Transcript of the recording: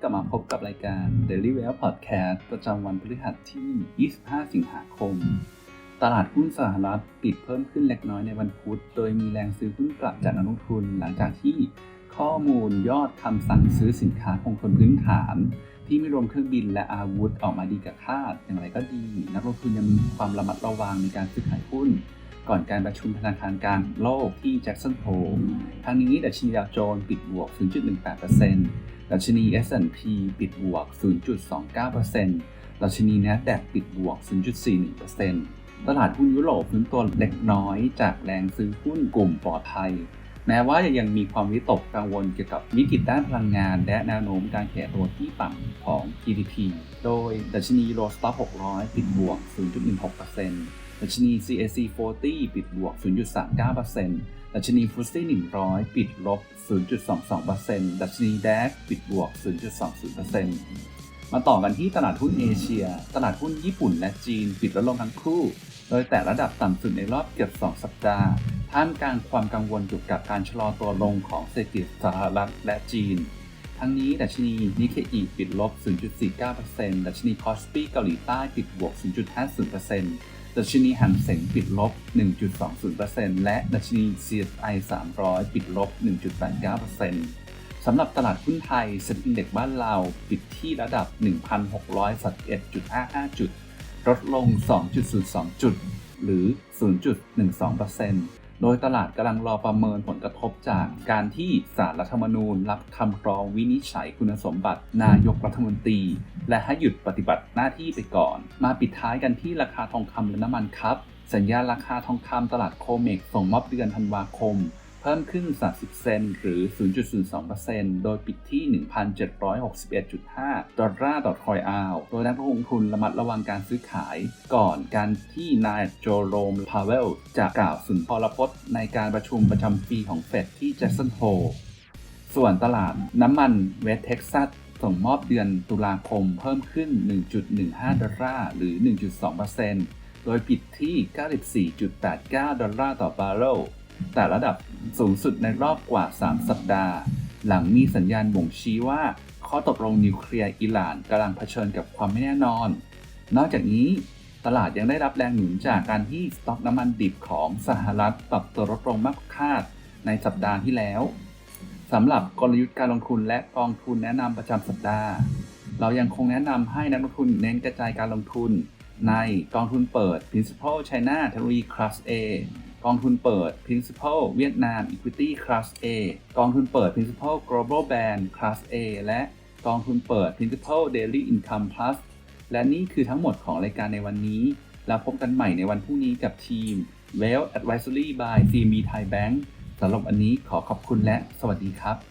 กลับมาพบกับรายการ Daily Well Podcast ประจำวันพฤหัสที่ 25 สิงหาคม ตลาดหุ้นสหรัฐปิดเพิ่มขึ้นเล็กน้อยในวันพุธ โดยมีแรงซื้อหุ้นกลับจากนักลงทุน หลังจากที่ข้อมูลยอดคำสั่งซื้อสินค้าคงทนพื้นฐาน ที่ไม่รวมเครื่องบินและอาวุธออกมาดีกับคาด อย่างไรก็ดี นักลงทุนยังมีความระมัดระวังในการซื้อขายหุ้นก่อนการประชุมธนาคารกลางโลกที่แจ็กสันโฮลทั้งนี้ดัชนีดาวโจนส์ปิดบวก 0.18% ดัชนี S&P ปิดบวก 0.29%ดัชนี NASDAQ ปิดบวก 0.41%ตลาดหุ้นยุโรปฟื้นตัวเล็กน้อยจากแรงซื้อหุ้นกลุ่มปลอดภัย แม้ว่าจะยังมีความวิตกกังวลเกี่ยวกับวิกฤตด้านพลังงาน และแนวโน้มการแก่ตัวที่ต่ำของ GDP โดยดัชนีโรสต็อก600 ปิดบวก 0.16% ดัชนี CAC 40 ปิดบวก 0.39%ดัชนีฟุตซี่100 ปิดลบ 0.22%ดัชนี DAX ปิดบวก 0.20%มาต่อกันที่ตลาดหุ้นเอเชีย ตลาดหุ้นญี่ปุ่นและจีนปิดลดลงทั้งคู่ โดยแต่ระดับต่ำสุดในรอบเกือบ 2 สัปดาห์ ท่ามกลางความกังวลเกี่ยวกับการชะลอตัวลงของเศรษฐกิจสหรัฐและจีนทั้งนี้ ดัชนีนิเคอีปิดลบ 0.49%ดัชนีคอสปีเกาหลีใต้ปิดบวก 0.50% ดัชนีหันเสงปิดลบ 1.20%และดัชนี CSI 300 ปิดลบ 1.89%สำหรับตลาดหุ้นไทยเซ็นอินเด็กบ้านเราปิดที่ระดับ 1,631.55 จุด ลดลง 2.02 จุด หรือ 0.12% โดยตลาดกำลังรอประเมินผลกระทบจากการที่สารรัฐธรรมนูญ รับคำร้องวินิจฉัยคุณสมบัติ นายกรัฐมนตรี และให้หยุดปฏิบัติหน้าที่ไปก่อน มาปิดท้ายกันที่ราคาทองคำและน้ำมันครับ สัญญาราคาทองคำตลาดโคเมกส่งมอบเดือนธันวาคม เพิ่มขึ้น 30 เซนหรือ 0.02%โดยปิดที่ 1,761.5 ดอลลาร์ต่อทรอยอาวโดยนักลงทุนระมัดระวังการซื้อขายก่อนการที่นายโจโรม พาเวล จะกล่าวสุนทรพจน์ในการประชุมประจำปีของเฟดที่แจ็คสันโฮส่วนตลาดน้ำมันเวสเท็กซัสส่งมอบเดือนตุลาคมเพิ่มขึ้น 1.15 ดอลลาร์หรือ 1.2%โดยปิดที่ 94.89 ดอลลาร์ต่อบาร์เรล แต่ระดับสูงสุดในรอบกว่า 3 สัปดาห์ หลังมีสัญญาณบ่งชี้ว่า ข้อตกลงนิวเคลียร์อิหร่านกำลังเผชิญกับความไม่แน่นอน นอกจากนี้ตลาดยังได้รับแรงหนุนจากการที่สต็อกน้ำมันดิบของสหรัฐปรับตัวลดลงมากกว่าคาดในสัปดาห์ที่แล้วสำหรับกลยุทธ์การลงทุนและกองทุนแนะนำประจำสัปดาห์ เรายังคงแนะนำให้นักลงทุนเน้นกระจายการลงทุน ในกองทุนเปิด Principal China Technology Class A กองทุนเปิด Principal Vietnam Equity Class A กองทุนเปิด Principal Global Band Class A และกองทุนเปิด Principal Daily Income Plus และนี่คือทั้งหมดของรายการในวันนี้ แล้วพบกันใหม่ในวันพรุ่งนี้กับทีม Well Advisory by CMB Thai Bank สำหรับวันนี้ขอขอบคุณและสวัสดีครับ